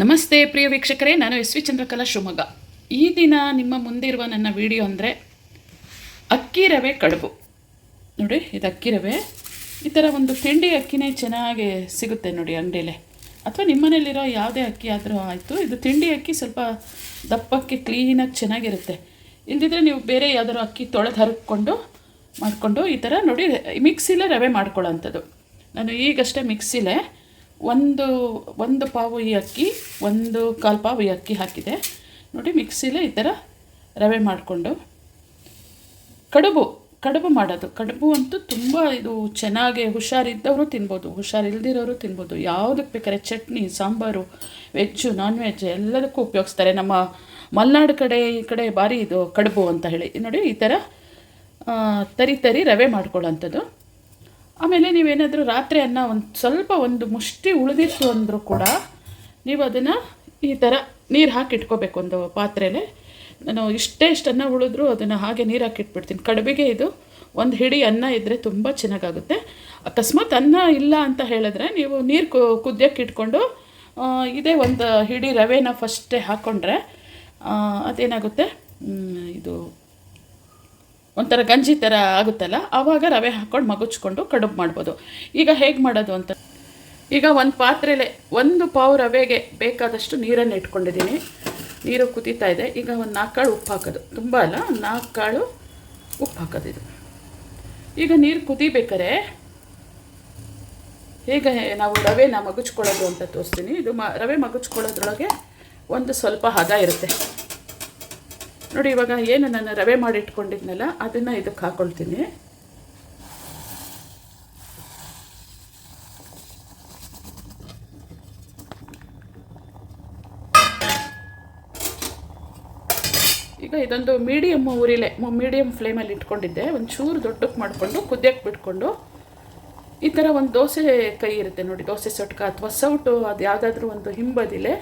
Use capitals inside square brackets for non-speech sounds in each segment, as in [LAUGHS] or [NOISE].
ನಮಸ್ತೆ ಪ್ರಿಯ ವೀಕ್ಷಕರೇ, ನಾನು ಎಸ್ ವಿ ಚಂದ್ರಕಲಾ ಶಿವಮೊಗ್ಗ. ಈ ದಿನ ನಿಮ್ಮ ಮುಂದಿರುವ ನನ್ನ ವಿಡಿಯೋ ಅಂದರೆ ಅಕ್ಕಿ ರವೆ ಕಡುಬು. ನೋಡಿ, ಇದು ಅಕ್ಕಿ ರವೆ. ಈ ಥರ ಒಂದು ತಿಂಡಿ ಅಕ್ಕಿನೇ ಚೆನ್ನಾಗಿ ಸಿಗುತ್ತೆ ನೋಡಿ ಅಂಗಡಿಯಲ್ಲೇ ಅಥವಾ ನಿಮ್ಮನೇಲಿರೋ ಯಾವುದೇ ಅಕ್ಕಿ ಆದರೂ ಆಯಿತು, ಇದು ತಿಂಡಿ ಅಕ್ಕಿ ಸ್ವಲ್ಪ ದಪ್ಪಕ್ಕೆ ಕ್ಲೀನಾಗಿ ಚೆನ್ನಾಗಿರುತ್ತೆ. ಇಲ್ಲದಿದ್ದರೆ ನೀವು ಬೇರೆ ಯಾವ್ದಾದ್ರು ಅಕ್ಕಿ ತೊಳೆದು ಹರಕೊಂಡು ಮಾಡಿಕೊಂಡು ಈ ಥರ ನೋಡಿ, ಮಿಕ್ಸಿಲೇ ರವೆ ಮಾಡ್ಕೊಳ್ಳೋವಂಥದ್ದು ನಾನು ಈಗಷ್ಟೇ ಮಿಕ್ಸಿಲೇ ಒಂದು ಒಂದು ಪಾವು ಈ ಅಕ್ಕಿ, ಒಂದು ಕಾಲು ಪಾವು ಈ ಅಕ್ಕಿ ಹಾಕಿದೆ. ನೋಡಿ, ಮಿಕ್ಸಿಲೇ ಈ ಥರ ರವೆ ಮಾಡಿಕೊಂಡು. ಕಡುಬು ಕಡುಬು ಮಾಡೋದು. ಕಡುಬು ಅಂತೂ ತುಂಬ ಇದು ಚೆನ್ನಾಗಿ ಹುಷಾರಿದ್ದವರು ತಿನ್ಬೋದು, ಹುಷಾರಿಲ್ದಿರೋರು ತಿನ್ಬೋದು. ಯಾವುದಕ್ಕೆ ಬೇಕಾದ್ರೆ chutney, sambar, veg non veg ಎಲ್ಲದಕ್ಕೂ ಉಪಯೋಗಿಸ್ತಾರೆ. ನಮ್ಮ ಮಲೆನಾಡು ಕಡೆ, ಈ ಕಡೆ ಭಾರಿ ಇದು ಕಡುಬು ಅಂತ ಹೇಳಿ. ನೋಡಿ, ಈ ಥರ ತರಿ ತರಿ ರವೆ ಮಾಡ್ಕೊಳ್ಳೋಂಥದ್ದು. ಆಮೇಲೆ ನೀವೇನಾದರೂ ರಾತ್ರಿ ಅನ್ನ ಒಂದು ಸ್ವಲ್ಪ ಒಂದು ಮುಷ್ಟಿ ಉಳಿದಿತ್ತು ಅಂದರೂ ಕೂಡ ನೀವು ಅದನ್ನು ಈ ಥರ ನೀರು ಹಾಕಿ ಇಟ್ಕೋಬೇಕು ಒಂದು ಪಾತ್ರೆಯಲ್ಲಿ ನಾನು ಇಷ್ಟೇ ಇಷ್ಟು ಅನ್ನ ಉಳಿದ್ರೂ ಅದನ್ನು ಹಾಗೆ ನೀರು ಹಾಕಿ ಇಟ್ಬಿಡ್ತೀನಿ. ಕಡುಬಿಗೆ ಇದು ಒಂದು ಹಿಡಿ ಅನ್ನ ಇದ್ದರೆ ತುಂಬ ಚೆನ್ನಾಗಾಗುತ್ತೆ. ಅಕಸ್ಮಾತ್ ಅನ್ನ ಇಲ್ಲ ಅಂತ ಹೇಳಿದ್ರೆ ನೀವು ನೀರು ಕುದ್ಯಕ್ಕೆ ಇಟ್ಕೊಂಡು ಇದೇ ಒಂದು ಹಿಡಿ ರವೆನ ಫಸ್ಟೇ ಹಾಕ್ಕೊಂಡ್ರೆ ಅದೇನಾಗುತ್ತೆ? ಇದು ಒಂಥರ ಗಂಜಿ ಥರ ಆಗುತ್ತಲ್ಲ, ಆವಾಗ ರವೆ ಹಾಕ್ಕೊಂಡು ಮಗುಚ್ಕೊಂಡು ಕಡುಬು ಮಾಡ್ಬೋದು. ಈಗ ಹೇಗೆ ಮಾಡೋದು ಅಂತ? ಈಗ ಒಂದು ಪಾತ್ರೆಲೆ, ಒಂದು ಪಾವು ರವೆಗೆ ಬೇಕಾದಷ್ಟು ನೀರನ್ನು ಇಟ್ಕೊಂಡಿದ್ದೀನಿ. ನೀರು ಕುದೀತಾ ಇದೆ. ಈಗ ಒಂದು ನಾಲ್ಕು ಕಾಳು ಉಪ್ಪು ಹಾಕೋದು. ತುಂಬ ಅಲ್ಲ ನಾಲ್ಕು ಕಾಳು ಉಪ್ಪು ಹಾಕೋದು ಇದು. ಈಗ ನೀರು ಕುದಿಬೇಕಾರೆ ಹೇಗೆ ನಾವು ರವೆನ ಮಗುಚ್ಕೊಳ್ಳೋದು ಅಂತ ತೋರಿಸ್ತೀನಿ. ಇದು ಮ, ರವೆ ಮಗುಚ್ಕೊಳ್ಳೋದ್ರೊಳಗೆ ಒಂದು ಸ್ವಲ್ಪ ಹದ ಇರುತ್ತೆ. ನೋಡಿ, ಇವಾಗ ಏನು ನಾನು ರವೆ ಮಾಡಿ ಇಟ್ಕೊಂಡಿದ್ನಲ್ಲ ಅದನ್ನು ಇದಕ್ಕೆ ಹಾಕ್ಕೊಳ್ತೀನಿ ಈಗ ಇದೊಂದು ಮೀಡಿಯಮ್ ಉರಿಲೆ ಮೀಡಿಯಮ್ ಫ್ಲೇಮಲ್ಲಿ ಇಟ್ಕೊಂಡಿದ್ದೆ. ಒಂದು ಚೂರು ದೊಡ್ಡಕ್ಕೆ ಮಾಡಿಕೊಂಡು ಕುದಿಯಕ್ಕೆ ಬಿಟ್ಕೊಂಡು, ಈ ಥರ ಒಂದು ದೋಸೆ ಕೈ ಇರುತ್ತೆ ನೋಡಿ, ದೋಸೆ ಸೊಟ್ಕ ಅಥವಾ ಸೌಟು ಅದು ಯಾವುದಾದ್ರೂ ಒಂದು ಹಿಂಬದಿಲೆ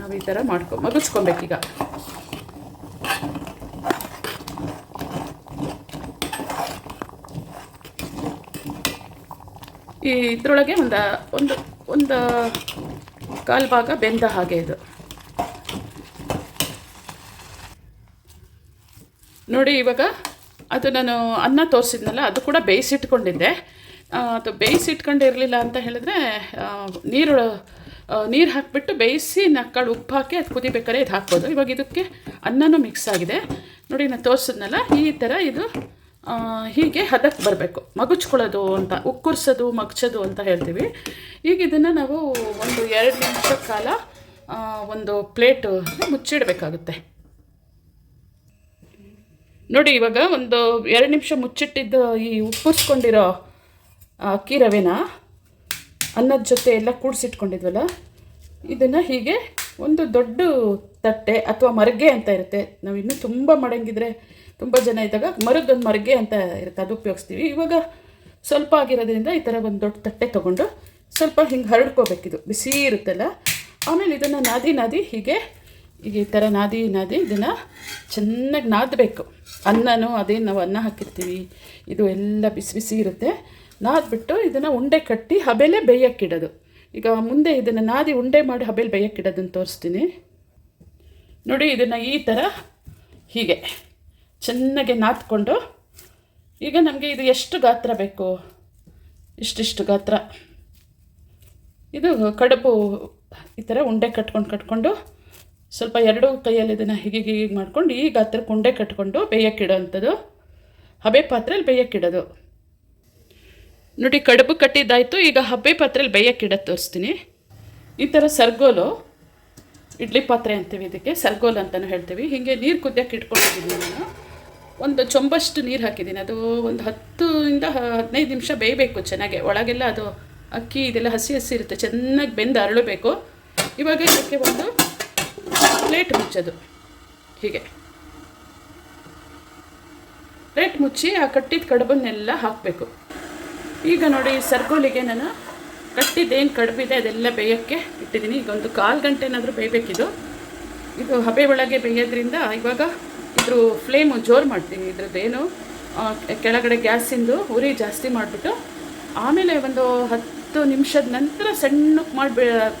ನಾವು ಈ ಥರ ಮಾಡ್ಕೊ, ಮಗುಚ್ಕೊಬೇಕೀಗ. ಈ ಇದ್ರೊಳಗೆ ಒಂದು ಒಂದು ಒಂದು ಕಾಲು ಭಾಗ ಬೆಂದ ಹಾಗೆ ಇದು. ನೋಡಿ ಇವಾಗ ಅದು ನಾನು ಅನ್ನ ತೋರಿಸಿದ್ನಲ್ಲ, ಅದು ಕೂಡ ಬೇಯಿಸಿಟ್ಕೊಂಡಿದ್ದೆ. ಅದು ಬೇಯಿಸಿಟ್ಕೊಂಡಿರಲಿಲ್ಲ ಅಂತ ಹೇಳಿದ್ರೆ ನೀರು ನೀರು ಹಾಕಿಬಿಟ್ಟು ಬೇಯಿಸಿ ನಕ್ಕಳು ಉಪ್ಪು ಹಾಕಿ ಅದು ಕುದಿಬೇಕಾದ್ರೆ ಇದು ಹಾಕ್ಬೋದು. ಇವಾಗ ಇದಕ್ಕೆ ಅನ್ನನೂ ಮಿಕ್ಸ್ ಆಗಿದೆ. ನೋಡಿ ನಾನು ತೋರಿಸಿದ್ನಲ್ಲ, ಈ ಥರ ಇದು ಹೀಗೆ ಹದಕ್ಕೆ ಬರಬೇಕು. ಮಗುಚ್ಕೊಳ್ಳೋದು ಅಂತ, ಉಕ್ಕುರ್ಸೋದು ಮಗ್ಚೋದು ಅಂತ ಹೇಳ್ತೀವಿ. ಈಗ ಇದನ್ನು ನಾವು ಒಂದು ಎರಡು ನಿಮಿಷ ಕಾಲ ಒಂದು ಪ್ಲೇಟ್ ಮುಚ್ಚಿಡಬೇಕಾಗುತ್ತೆ. ನೋಡಿ, ಇವಾಗ ಒಂದು ಎರಡು ನಿಮಿಷ ಮುಚ್ಚಿಟ್ಟಿದ್ದು ಈ ಉಪ್ಪುರ್ಸ್ಕೊಂಡಿರೋ ಅಕ್ಕಿ ರವೆನ ಅನ್ನದ ಜೊತೆ ಎಲ್ಲ ಕೂಡಿಸಿಟ್ಕೊಂಡಿದ್ವಲ್ಲ, ಇದನ್ನು ಹೀಗೆ ಒಂದು ದೊಡ್ಡ ತಟ್ಟೆ ಅಥವಾ ಮರ್ಗೆ ಅಂತ ಇರುತ್ತೆ. ನಾವು ಇನ್ನೂ ತುಂಬ ಮಾಡಂಗಿದ್ರೆ ತುಂಬ ಜನ ಇದ್ದಾಗ ಮರದ್ದೊಂದು ಮರಗೆ ಅಂತ ಇರುತ್ತೆ, ಅದು ಉಪಯೋಗಿಸ್ತೀವಿ. ಇವಾಗ ಸ್ವಲ್ಪ ಆಗಿರೋದ್ರಿಂದ ಈ ಥರ ಒಂದು ದೊಡ್ಡ ತಟ್ಟೆ ತೊಗೊಂಡು ಸ್ವಲ್ಪ ಹಿಂಗೆ ಹರಡ್ಕೋಬೇಕಿದು. ಬಿಸಿ ಇರುತ್ತಲ್ಲ, ಆಮೇಲೆ ಇದನ್ನು ನಾದಿ ನಾದಿ ಹೀಗೆ ಈಗ ಈ ಥರ ನಾದಿ ನಾದಿ ಇದನ್ನು ಚೆನ್ನಾಗಿ ನಾದಬೇಕು. ಅನ್ನನೂ ಅದೇನು ನಾವು ಅನ್ನ ಹಾಕಿರ್ತೀವಿ, ಇದು ಎಲ್ಲ ಬಿಸಿ ಬಿಸಿ ಇರುತ್ತೆ. ನಾದ್ಬಿಟ್ಟು ಇದನ್ನು ಉಂಡೆ ಕಟ್ಟಿ ಹಬೆಲೆ ಬೇಯಕ್ಕಿಡೋದು. ಈಗ ಮುಂದೆ ಇದನ್ನು ನಾದಿ ಉಂಡೆ ಮಾಡಿ ಹಬೆಲಿ ಬೇಯಕ್ಕಿಡೋದನ್ನು ತೋರಿಸ್ತೀನಿ. ನೋಡಿ ಇದನ್ನು ಈ ಥರ ಹೀಗೆ. ಚೆನ್ನಾಗಿ ನಾದ್ಕೊಂಡು ಈಗ ನಮಗೆ ಇದು ಎಷ್ಟು ಗಾತ್ರ ಬೇಕು? ಇಷ್ಟಿಷ್ಟು ಗಾತ್ರ. ಇದು ಕಡುಬು ಈ ಥರ ಉಂಡೆ ಕಟ್ಕೊಂಡು ಕಟ್ಕೊಂಡು ಸ್ವಲ್ಪ ಎರಡೂ ಕೈಯಲ್ಲಿ ಇದನ್ನು ಹೀಗೆ ಹೀಗೆ ಮಾಡ್ಕೊಂಡು ಈ ಗಾತ್ರಕ್ಕೆ ಉಂಡೆ ಕಟ್ಕೊಂಡು ಬೇಯಕ್ಕೆ ಅಂಥದ್ದು ಹಬೆ ಪಾತ್ರೆಯಲ್ಲಿ ಬೇಯಕ್ಕಿಡೋದು ನೋಡಿ ಕಡುಬು ಕಟ್ಟಿದ್ದಾಯಿತು, ಈಗ ಹಬ್ಬೆ ಪಾತ್ರೆಯಲ್ಲಿ ಬೇಯಕ್ಕಿಡೋದು ತೋರಿಸ್ತೀನಿ. ಈ ಥರ ಸರ್ಗೋಲು, ಇಡ್ಲಿ ಪಾತ್ರೆ ಅಂತೀವಿ ಇದಕ್ಕೆ, ಸರ್ಗೋಲು ಅಂತಲೂ ಹೇಳ್ತೀವಿ. ಹೀಗೆ ನೀರು ಕುದಿಯೋಕೆ ಇಟ್ಕೊಂಡಿದ್ದೀನಿ ನಾನು. ಒಂದು ಚೊಂಬಷ್ಟು ನೀರು ಹಾಕಿದ್ದೀನಿ. ಅದು ಒಂದು ಹತ್ತರಿಂದ ಹದಿನೈದು ನಿಮಿಷ ಬೇಯಬೇಕು ಚೆನ್ನಾಗೆ. ಒಳಗೆಲ್ಲ ಅದು ಅಕ್ಕಿ ಇದೆಲ್ಲ ಹಸಿ ಹಸಿ ಇರುತ್ತೆ. ಚೆನ್ನಾಗಿ ಬೆಂದು ಅರಳಬೇಕು. ಇವಾಗ ಇದಕ್ಕೆ ಒಂದು ಪ್ಲೇಟ್ ಮುಚ್ಚೋದು. ಹೀಗೆ. ಪ್ಲೇಟ್ ಮುಚ್ಚಿ ಆ ಕಟ್ಟಿದ ಕಡುಬನ್ನೆಲ್ಲ ಹಾಕಬೇಕು. ಈಗ ನೋಡಿ ಸರ್ಗೋಲಿಗೆ ನಾನು ಕಟ್ಟಿದ್ದೇನು ಕಡುಬಿದೆ ಅದೆಲ್ಲ ಬೇಯೋಕ್ಕೆ ಇಟ್ಟಿದ್ದೀನಿ. ಈಗ ಒಂದು ಕಾಲು ಗಂಟೆನಾದರೂ ಬೇಯಬೇಕಿದು. ಇದು ಹಬೆ ಒಳಗೆ ಬೇಯೋದ್ರಿಂದ ಇವಾಗ ಇದ್ರ ಫ್ಲೇಮು ಜೋರು ಮಾಡ್ತೀನಿ. ಇದ್ರದ್ದೇನು ಕೆಳಗಡೆ ಗ್ಯಾಸಿಂದು ಉರಿ ಜಾಸ್ತಿ ಮಾಡಿಬಿಟ್ಟು, ಆಮೇಲೆ ಒಂದು ಹತ್ತು ನಿಮಿಷದ ನಂತರ ಸಣ್ಣಕ್ಕೆ ಮಾಡಿ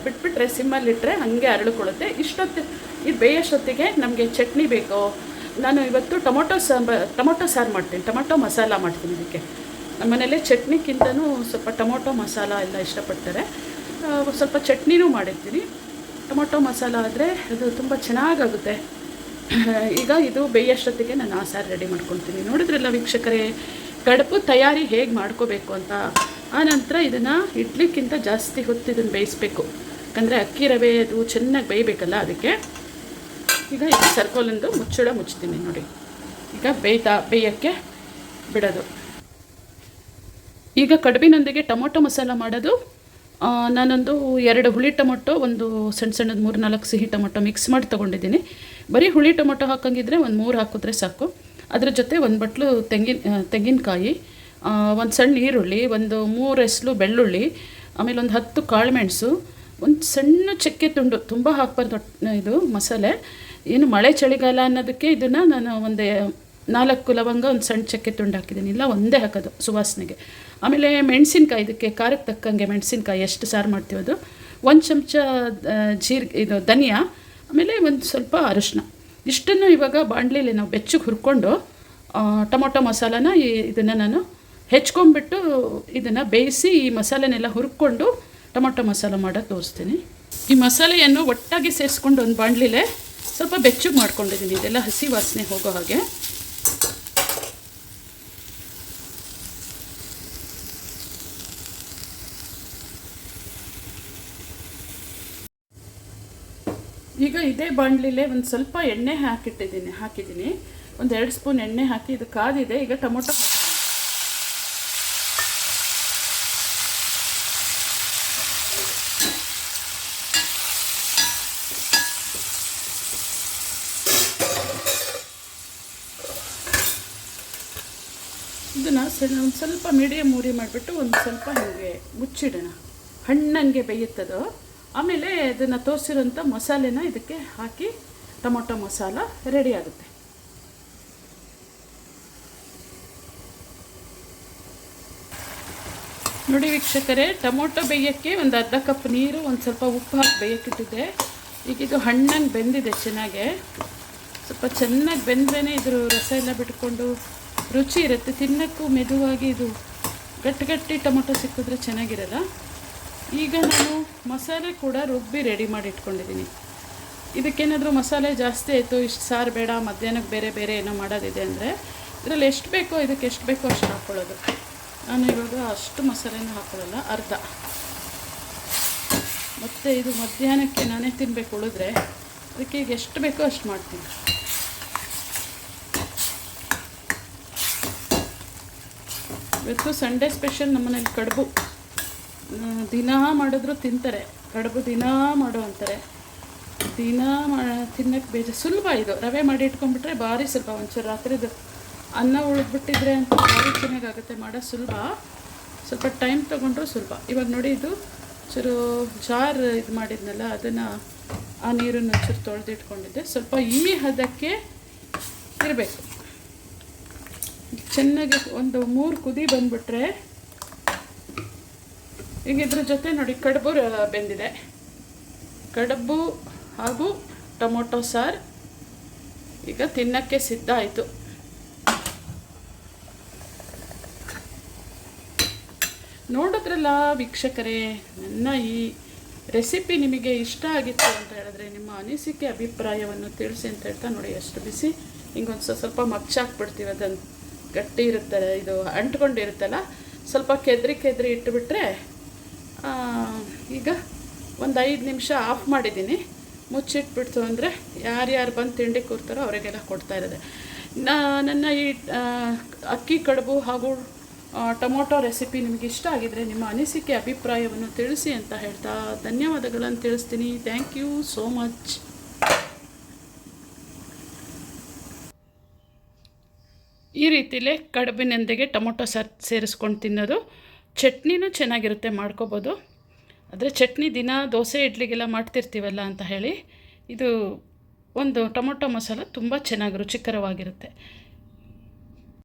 ಬಿಟ್ಬಿಟ್ರೆ ಸಿಮ್ಮಲ್ಲಿಟ್ಟರೆ ಹಾಗೆ ಅರಳುಕೊಳ್ಳುತ್ತೆ. ಇಷ್ಟೊತ್ತು ಇದು ಬೇಯಷ್ಟೊತ್ತಿಗೆ ನಮಗೆ ಚಟ್ನಿ ಬೇಕು? ನಾನು ಇವತ್ತು ಟೊಮೊಟೊ ಸಾಂಬ ಟೊಮೊಟೊ ಸಾರು ಮಾಡ್ತೀನಿ. ಟೊಮೊಟೊ ಮಸಾಲ ಮಾಡ್ತೀನಿ ಇದಕ್ಕೆ. ನಮ್ಮ ಮನೇಲಿ ಚಟ್ನಿಗಿಂತನೂ ಸ್ವಲ್ಪ ಟೊಮೊಟೊ ಮಸಾಲ ಎಲ್ಲ ಇಷ್ಟಪಡ್ತಾರೆ. ಸ್ವಲ್ಪ ಚಟ್ನಿನೂ ಮಾಡಿರ್ತೀನಿ. ಟೊಮೊಟೊ ಮಸಾಲ ಆದರೆ ಅದು ತುಂಬ ಚೆನ್ನಾಗಾಗುತ್ತೆ. [LAUGHS] ಈಗ ಇದು ಬೇಯಷ್ಟೊತ್ತಿಗೆ ನಾನು ಆ ರೆಡಿ ಮಾಡ್ಕೊತೀನಿ. ನೋಡಿದ್ರಲ್ಲ ವೀಕ್ಷಕರೇ, ಕಡುಬು ತಯಾರಿ ಹೇಗೆ ಮಾಡ್ಕೋಬೇಕು ಅಂತ? ಆ ನಂತರ ಇದನ್ನು ಇಡ್ಲಿಕ್ಕಿಂತ ಜಾಸ್ತಿ ಹೊತ್ತು ಇದನ್ನು ಬೇಯಿಸ್ಬೇಕು. ಯಾಕಂದರೆ ಅಕ್ಕಿ ರವೆ ಅದು ಚೆನ್ನಾಗಿ ಬೇಯಬೇಕಲ್ಲ ಅದಕ್ಕೆ. ಈಗ ಇದು ಸರ್ಕೋಲಂದು ಮುಚ್ಚಳ ಮುಚ್ತೀನಿ ನೋಡಿ. ಈಗ ಬೇಯ್ತಾ ಬೇಯೋಕ್ಕೆ ಬಿಡೋದು. ಈಗ ಕಡುಬಿನೊಂದಿಗೆ ಟೊಮೊಟೊ ಮಸಾಲ ಮಾಡೋದು. ನಾನೊಂದು ಎರಡು ಹುಳಿ ಟೊಮೊಟೊ, ಒಂದು ಸಣ್ಣ ಸಣ್ಣದು ಮೂರು ನಾಲ್ಕು ಸಿಹಿ ಟೊಮೊಟೊ ಮಿಕ್ಸ್ ಮಾಡಿ ತೊಗೊಂಡಿದ್ದೀನಿ. ಬರೀ ಹುಳಿ ಟೊಮೊಟೊ ಹಾಕಂಗಿದ್ರೆ ಒಂದು ಮೂರು ಹಾಕಿದ್ರೆ ಸಾಕು. ಅದ್ರ ಜೊತೆ ಒಂದು ಬಟ್ಲು ತೆಂಗಿನ ತೆಂಗಿನಕಾಯಿ ಒಂದು ಸಣ್ಣ ಈರುಳ್ಳಿ, ಒಂದು ಮೂರು ಎಸ್ಲು ಬೆಳ್ಳುಳ್ಳಿ, ಆಮೇಲೆ ಒಂದು ಹತ್ತು ಕಾಳುಮೆಣಸು, ಒಂದು ಸಣ್ಣ ಚಕ್ಕೆ ತುಂಡು, ತುಂಬ ಹಾಕ್ಬಾರ್ದು ಇದು ಮಸಾಲೆ. ಏನು ಮಳೆ ಚಳಿಗಾಲ ಅನ್ನೋದಕ್ಕೆ ಇದನ್ನು ನಾನು ಒಂದು ನಾಲ್ಕು ಲವಂಗ, ಒಂದು ಸಣ್ಣ ಚಕ್ಕೆ ತುಂಡು ಹಾಕಿದ್ದೀನಿ. ಇಲ್ಲ, ಒಂದೇ ಹಾಕೋದು ಸುವಾಸನೆಗೆ. ಆಮೇಲೆ ಮೆಣಸಿನ್ಕಾಯಿ, ಇದಕ್ಕೆ ಖಾರಕ್ಕೆ ತಕ್ಕಂಗೆ ಮೆಣಸಿನ್ಕಾಯಿ, ಎಷ್ಟು ಸಾರು ಮಾಡ್ತೀವಿ ಅದು ಒಂದು ಚಮಚ ಜೀರಿಗೆ, ಇದು ಧನಿಯಾ ಆಮೇಲೆ ಒಂದು ಸ್ವಲ್ಪ ಅರಶಿನ. ಇಷ್ಟನ್ನು ಇವಾಗ ಬಾಣಲಿಲಿ ನಾವು ಬೆಚ್ಚಗೆ ಹುರ್ಕೊಂಡು ಟೊಮೊಟೊ ಮಸಾಲಾನ ಇದನ್ನು ನಾನು ಹೆಚ್ಕೊಂಡ್ಬಿಟ್ಟು ಇದನ್ನು ಬೇಯಿಸಿ ಈ ಮಸಾಲೆನೆಲ್ಲ ಹುರ್ಕೊಂಡು ಟೊಮೊಟೊ ಮಸಾಲ ಮಾಡೋಕ್ಕೆ ತೋರಿಸ್ತೀನಿ. ಈ ಮಸಾಲೆಯನ್ನು ಒಟ್ಟಾಗಿ ಸೇರಿಸ್ಕೊಂಡು ಒಂದು ಬಾಣಲಿಲೆ ಸ್ವಲ್ಪ ಬೆಚ್ಚಗೆ ಮಾಡ್ಕೊಂಡಿದ್ದೀನಿ. ಇದೆಲ್ಲ ಹಸಿ ವಾಸನೆ ಹೋಗೋ ಹಾಗೆ ಈಗ ಇದೇ ಬಾಣಲಿಲೇ ಒಂದು ಸ್ವಲ್ಪ ಎಣ್ಣೆ ಹಾಕಿಟ್ಟಿದ್ದೀನಿ, ಹಾಕಿದ್ದೀನಿ. ಒಂದು ಎರಡು ಸ್ಪೂನ್ ಎಣ್ಣೆ ಹಾಕಿ ಇದು ಕಾದಿದೆ, ಈಗ ಟೊಮೊಟೊ ಹಾಕ್ತೀನಿ. ಇದನ್ನು ಒಂದು ಸ್ವಲ್ಪ ಮೀಡಿಯಮ್ ಉರಿ ಮಾಡಿಬಿಟ್ಟು ಒಂದು ಸ್ವಲ್ಪ ಹೀಗೆ ಮುಚ್ಚಿಡೋಣ. ಹಣ್ಣಂಗೆ ಬೇಯುತ್ತದೋ? ಆಮೇಲೆ ಇದನ್ನು ತೋರಿಸಿರೋಂಥ ಮಸಾಲೆನ ಇದಕ್ಕೆ ಹಾಕಿ ಟೊಮೊಟೊ ಮಸಾಲ ರೆಡಿ ಆಗುತ್ತೆ. ನೋಡಿ ವೀಕ್ಷಕರೇ, ಟೊಮೊಟೊ ಬೇಯೋಕ್ಕೆ ಒಂದು ಅರ್ಧ ಕಪ್ ನೀರು, ಒಂದು ಸ್ವಲ್ಪ ಉಪ್ಪು ಹಾಕಿ ಬೇಯಕ್ಕಿಟ್ಟಿದ್ದೆ ಈಗ ಇದು ಹಣ್ಣಂಗೆ ಬೆಂದಿದೆ ಚೆನ್ನಾಗೆ. ಸ್ವಲ್ಪ ಚೆನ್ನಾಗಿ ಬೆಂದ್ರೇ ಇದ್ರ ರಸ ಎಲ್ಲ ಬಿಟ್ಕೊಂಡು ರುಚಿ ಇರುತ್ತೆ. ತಿನ್ನೋಕ್ಕೂ ಮೆದುವಾಗಿ ಇದು ಗಟ್ಟಿಗಟ್ಟಿ ಗಟ್ಟಿ ಟೊಮೊಟೊ ಸಿಕ್ಕಿದ್ರೆ ಚೆನ್ನಾಗಿರಲ್ಲ. ಈಗ ನಾನು ಮಸಾಲೆ ಕೂಡ ರುಬ್ಬಿ ರೆಡಿ ಮಾಡಿ ಇಟ್ಕೊಂಡಿದ್ದೀನಿ ಇದಕ್ಕೇನಾದರೂ ಮಸಾಲೆ ಜಾಸ್ತಿ ಆಯಿತು, ಇಷ್ಟು ಸಾರು ಬೇಡ ಮಧ್ಯಾಹ್ನಕ್ಕೆ ಬೇರೆ ಬೇರೆ ಏನೋ ಮಾಡೋದಿದೆ ಅಂದರೆ ಇದರಲ್ಲಿ ಎಷ್ಟು ಬೇಕೋ ಇದಕ್ಕೆ ಎಷ್ಟು ಬೇಕೋ ಅಷ್ಟು ಹಾಕ್ಕೊಳ್ಳೋದು ನಾನು ಇವಾಗ ಅಷ್ಟು ಮಸಾಲೆನ ಹಾಕ್ಕೊಳ್ಳಲ್ಲ ಅರ್ಧ. ಮತ್ತು ಇದು ಮಧ್ಯಾಹ್ನಕ್ಕೆ ನಾನೇ ತಿನ್ನಬೇಕು ಉಳಿದ್ರೆ ಅದಕ್ಕೆ ಈಗ ಎಷ್ಟು ಬೇಕೋ ಅಷ್ಟು ಮಾಡ್ತೀನಿ. ಇವತ್ತು ಸಂಡೇ ಸ್ಪೆಷಲ್ ನಮ್ಮನೇಲಿ ಕಡುಬು. ದಿನಾ ಮಾಡಿದ್ರು ತಿಂತಾರೆ. ಕಡುಬು ದಿನಾ ಮಾಡು ಅಂತಾರೆ. ದಿನಾ ತಿನ್ನಕ್ಕೆ ಬೇಜ ಸುಲಭ ಇದು. ರವೆ ಮಾಡಿ ಇಟ್ಕೊಂಡ್ಬಿಟ್ರೆ ಭಾರಿ ಸುಲಭ. ಒಂಚೂರು ರಾತ್ರಿದು ಅನ್ನ ಉಳಿದ್ಬಿಟ್ಟಿದ್ರೆ ಅಂತ ಭಾರಿ ಚೆನ್ನಾಗಾಗುತ್ತೆ ಮಾಡೋ ಸುಲಭ. ಸ್ವಲ್ಪ ಟೈಮ್ ತೊಗೊಂಡ್ರು ಸುಲಭ. ಇವಾಗ ನೋಡಿ ಇದು ಚೂರು ಜಾರ್ ಇದು ಮಾಡಿದ್ನಲ್ಲ, ಅದನ್ನು ಆ ನೀರನ್ನು ಒಂಚೂರು ತೊಳೆದಿಟ್ಕೊಂಡಿದ್ದೆ. ಸ್ವಲ್ಪ ಈ ಹದಕ್ಕೆ ಇರಬೇಕು. ಚೆನ್ನಾಗಿ ಒಂದು ಮೂರು ಕುದಿ ಬಂದ್ಬಿಟ್ರೆ ಈಗ ಇದ್ರ ಜೊತೆ ನೋಡಿ ಕಡುಬು ಬೆಂದಿದೆ. ಕಡುಬು ಹಾಗೂ ಟೊಮೊಟೊ ಸಾರು ಈಗ ತಿನ್ನಕ್ಕೆ ಸಿದ್ಧ ಆಯಿತು. ನೋಡಿದ್ರಲ್ಲ ವೀಕ್ಷಕರೇ, ನನ್ನ ಈ ರೆಸಿಪಿ ನಿಮಗೆ ಇಷ್ಟ ಆಗಿತ್ತು ಅಂತ ಹೇಳಿದ್ರೆ ನಿಮ್ಮ ಅನಿಸಿಕೆ, ಅಭಿಪ್ರಾಯವನ್ನು ತಿಳಿಸಿ ಅಂತ ಹೇಳ್ತಾ ನೋಡಿ ಎಷ್ಟು ಬಿಸಿ. ಹಿಂಗೊಂದು ಸ್ವಲ್ಪ ಸ್ವಲ್ಪ ಮಚ್ಚಾಕ್ಬಿಡ್ತೀವಿ ಅದನ್ನು ಗಟ್ಟಿ ಇರುತ್ತೆ ಇದು ಅಂಟ್ಕೊಂಡಿರುತ್ತಲ್ಲ, ಸ್ವಲ್ಪ ಕೆದ್ರಿ ಕೆದ್ರಿ ಇಟ್ಟುಬಿಟ್ರೆ ಈಗ ಒಂದು ಐದು ನಿಮಿಷ ಆಫ್ ಮಾಡಿದ್ದೀನಿ. ಮುಚ್ಚಿಟ್ಬಿಡ್ತು ಅಂದರೆ ಯಾರ್ಯಾರು ಬಂದು ತಿಂಡಿ ಕೂರ್ತಾರೋ ಅವರಿಗೆಲ್ಲ ಕೊಡ್ತಾ ಇರೋದೆ. ನನ್ನ ಈ ಅಕ್ಕಿ, ಕಡುಬು ಹಾಗೂ ಟೊಮೊಟೊ ರೆಸಿಪಿ ನಿಮಗೆ ಇಷ್ಟ ಆಗಿದರೆ ನಿಮ್ಮ ಅನಿಸಿಕೆ, ಅಭಿಪ್ರಾಯವನ್ನು ತಿಳಿಸಿ ಅಂತ ಹೇಳ್ತಾ ಧನ್ಯವಾದಗಳನ್ನು ತಿಳಿಸ್ತೀನಿ. ಥ್ಯಾಂಕ್ ಯು ಸೋ ಮಚ್ ಈ ರೀತಿಲೇ ಕಡುಬಿನೊಂದಿಗೆ ಟೊಮೊಟೊ ಸಾರು, ಸೇರಿಸ್ಕೊಂಡು ತಿನ್ನೋದು. ಚಟ್ನಿನೂ ಚೆನ್ನಾಗಿರುತ್ತೆ, ಮಾಡ್ಕೋಬೋದು. ಆದರೆ ಚಟ್ನಿ ದಿನ ದೋಸೆ, ಇಡ್ಲಿಗೆಲ್ಲ ಮಾಡ್ತಿರ್ತೀವಲ್ಲ ಅಂತ ಹೇಳಿ, ಇದು ಒಂದು ಟೊಮೊಟೊ ಮಸಾಲ ತುಂಬ ಚೆನ್ನಾಗಿ ರುಚಿಕರವಾಗಿರುತ್ತೆ.